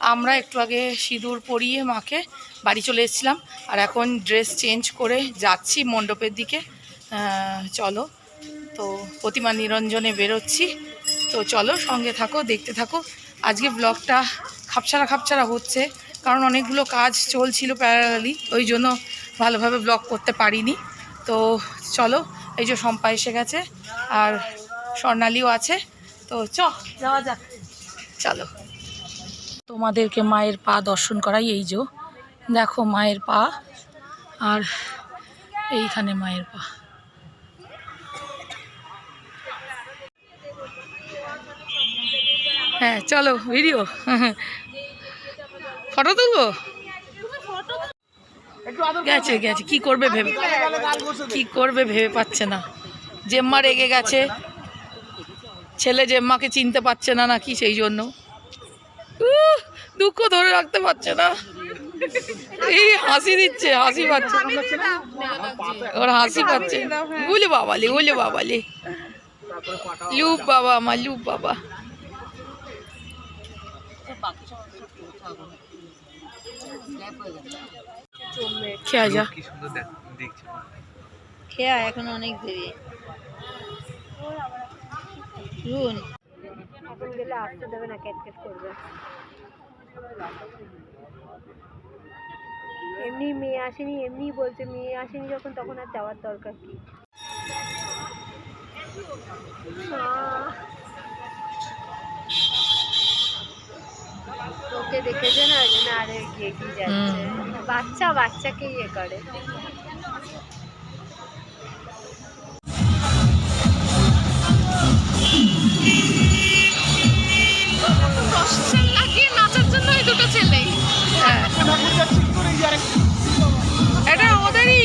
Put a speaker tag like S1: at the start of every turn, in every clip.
S1: আমরা একটু আগে সিঁদুর পরিয়ে মাকে বাড়ি চলে এসেছিলাম। আর এখন ড্রেস চেঞ্জ করে যাচ্ছি মণ্ডপের দিকে। চলো। তো প্রতিমা নিরঞ্জনে বেরোচ্ছি। তো চলো সঙ্গে থাকো, দেখতে থাকো। আজকে ব্লগটা খাপছাড়া খাপছাড়া হচ্ছে, কারণ অনেকগুলো কাজ চলছিল প্যারালালি ওই জন্য ভালোভাবে ব্লগ করতে পারিনি। তো চলো, এই যে শম্পা এসে গেছে, আর স্বর্ণালীও আছে। তো চ, যাওয়া যাক। চলো। তোমাদেরকে মায়ের পা দর্শন করাই এই যে। দেখো মায়ের পা আর এইখানে মায়ের পা। হ্যাঁ চলো, ভিডিও। ফটো তুলবো? গেছে গেছে। কি করবে ভেবে কি করবে ভেবে পাচ্ছে না। জেম্মা রেগে গেছে। ছেলে জেম্মাকে চিনতে পারছে না নাকি সেই জন্য। দুঃখ ধরে রাখতে পারছে না। এই হাসি দিচ্ছে হাসি পাচ্ছে। ওর হাসি পাচ্ছে। উলে বাবালি উলে বাবালি লুপ বাবা আমার লুপ বাবা। খেয়া যা।
S2: কি সুন্দর দেখ দেখছি
S3: খেয়া এখন অনেক দেরি। রুন। গেলে আসতে দেবে না ক্যাটকেট করবে। এমনি মেয়ে আসেনি এমনি বলছে মেয়ে আসেনি যখন তখন আর যাওয়ার দরকার কি? ওকে দেখেছে না? আরে গিয়ে কি যাচ্ছে? বাচ্চা বাচ্চাকে ইয়ে করে।
S1: এটা ওদেরই?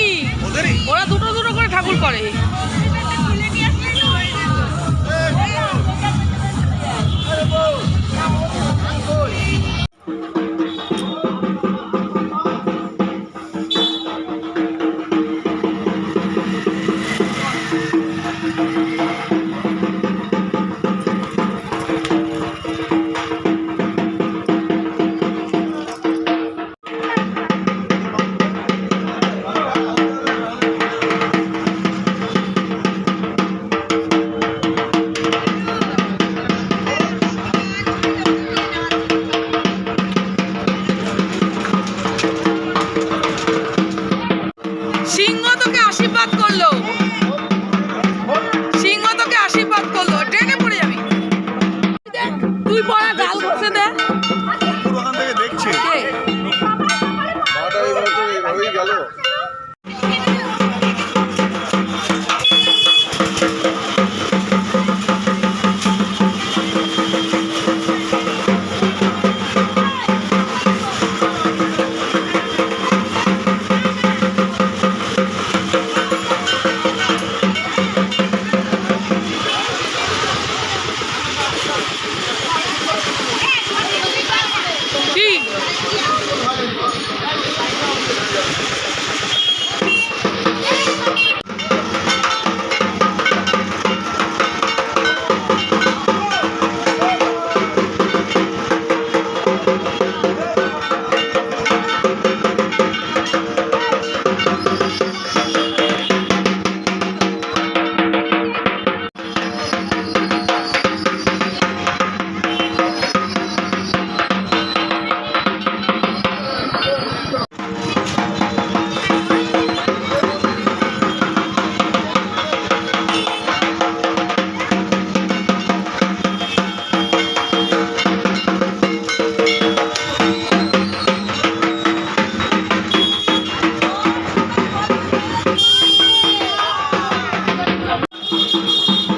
S1: ওরা দুটো দুটো করে ঠাকুর করে। Thank you. すいません。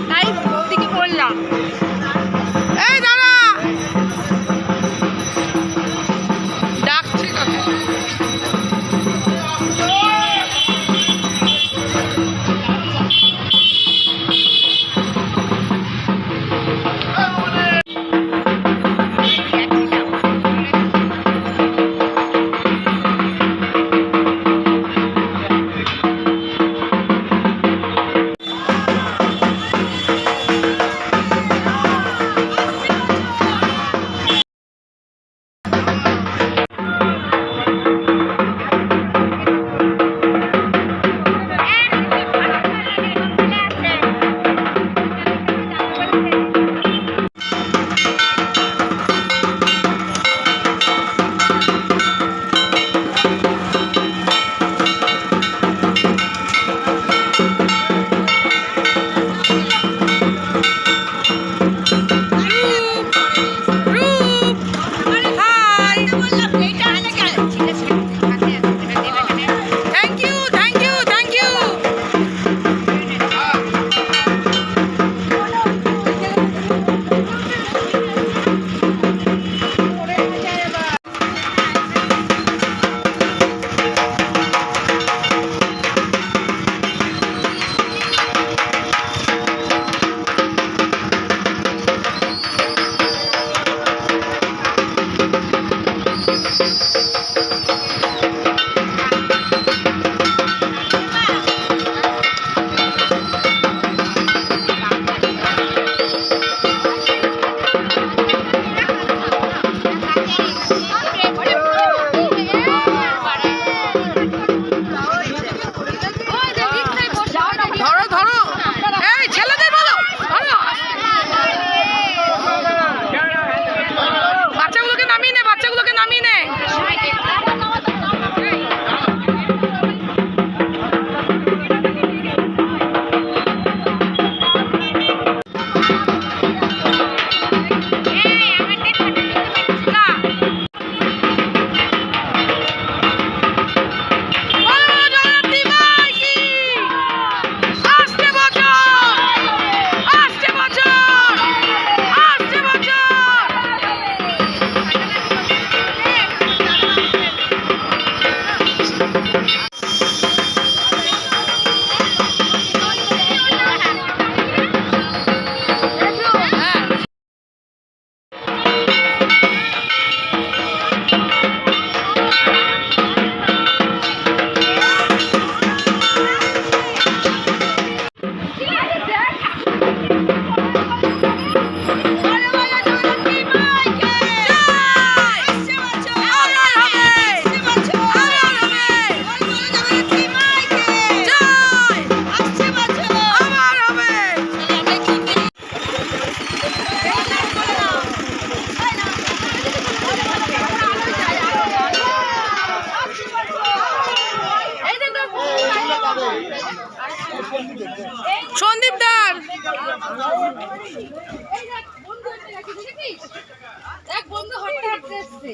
S1: দেখ বন্ধু হাঁটতে এসছে।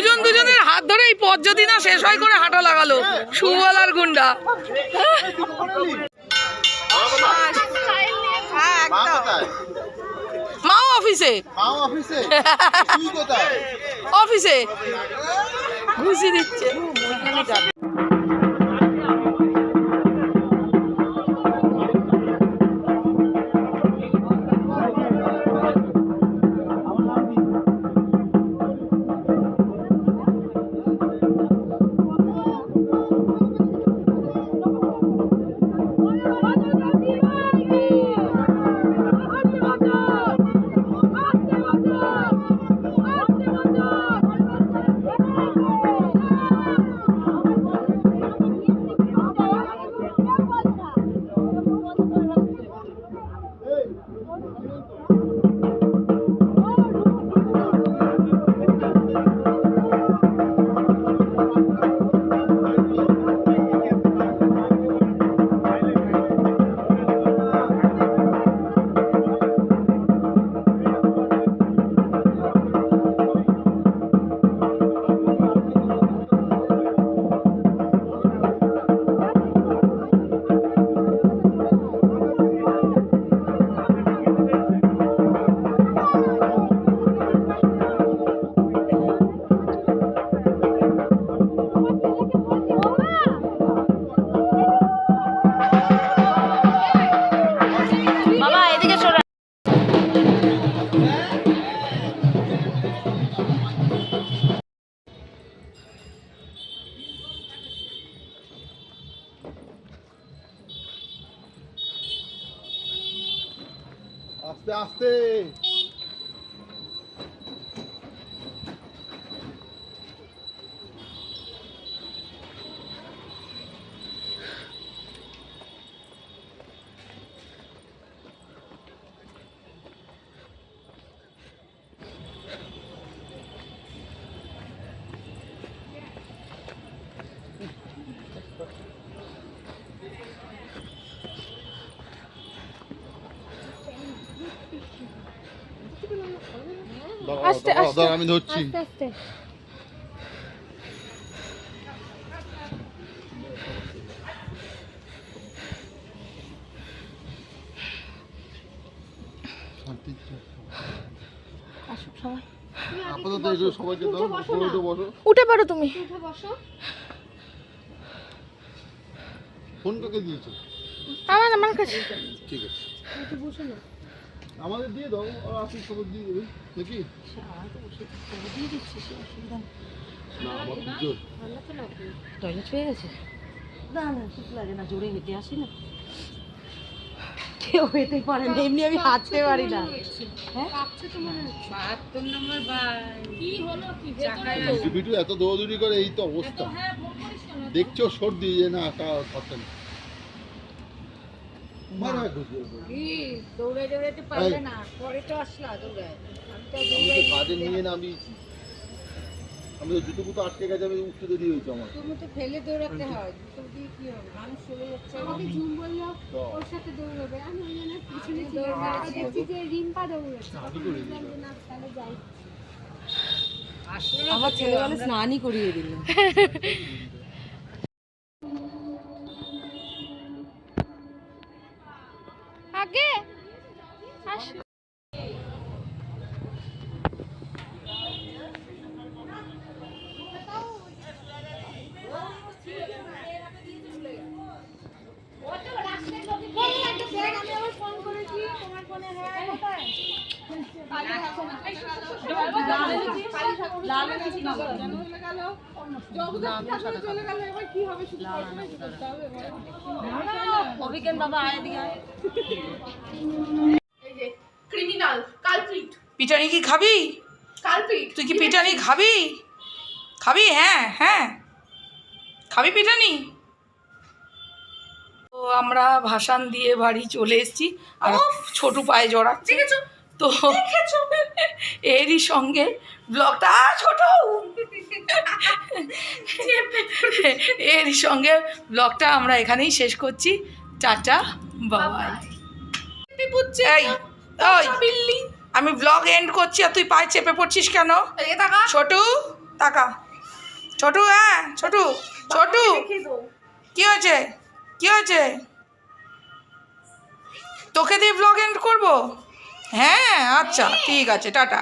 S1: দুজন দুজনের হাত ধরে এই পথ যদি না শেষ হয় করে হাঁটা লাগালো। সুবল
S4: আর গুন্ডা
S1: মাও অফিসে?
S4: অফিসে।
S1: অফিসে। ঘুষি দিচ্ছে।
S4: দাঁড়াও, দাঁড়াও, আমি ধরছি। আপাতত সবাইকে দাও উপরে উঠে বসো।
S1: উঠে পারো তুমি।
S4: ফোন কাকে দিয়েছ?
S1: আমার আমার কাছে।
S4: ঠিক আছে। আমাদের দিয়ে দাও আর আপনি খবর দিয়ে দেবেন। নাকি? না আমার জোর।
S1: টয়লেট পেয়ে গেছে?
S3: না না ঠিক লাগে না জোরে হেঁটে আসি না। কেউ হেঁটে পারে না এমনি আমি হাঁটতে পারি না।
S4: বিটু এত দৌড়দৌড়ি করে এই তো অবস্থা। দেখছ সর্দি যে না কা কথা নেই
S3: দৌড়ে দৌড়াতে না। পরে তো আসলা দৌড়ায়
S4: আমি তো কাজে নিয়ে নামিয়েছি আমি তো জুতো আটকে গেছে আমি উঠতে দেরি হয়েছে আমার।
S3: তুমি তো ফেলে দৌড়াতে হয়। তো দিয়ে কি হবে? মানুষ চলে যাচ্ছে। আমাকে ঝুম বলল ওর সাথে দৌড়াবে। আমি ওই জন্য পিছনে দৌড়াচ্ছি দেখছি যে রিম্পা দৌড়াচ্ছে।
S4: হাঁটু করে
S3: না তাহলে যাই। আমার ছেলেবেলা স্নানই করিয়ে দিল। অভিজ্ঞান বাবা আয় দিকে
S5: ক্রিমিনাল কালপ্রিট
S1: পিটানি কি খাবি?
S5: কালপ্রিট
S1: তুই কি পিটানি খাবি? খাবি হ্যাঁ হ্যাঁ। খাবি পিটানি? তো আমরা ভাসান দিয়ে বাড়ি চলে এসেছি। আর ছোটু পায়ে জড়াচ্ছে। তো এরই সঙ্গে ব্লগটা ছোট। এরই সঙ্গে ব্লগটা আমরা এখানেই শেষ করছি। টাটা বাবাই। আমি ব্লগ এন্ড করছি আর তুই পায়ে চেপে পড়ছিস কেন? ছোটু টাকা ছোটু হ্যাঁ ছোটু ছোটু। কি হয়েছে? কি হয়েছে? তোকে দিয়ে ব্লগ এন্ড করব? হ্যাঁ আচ্ছা ঠিক আছে টাটা।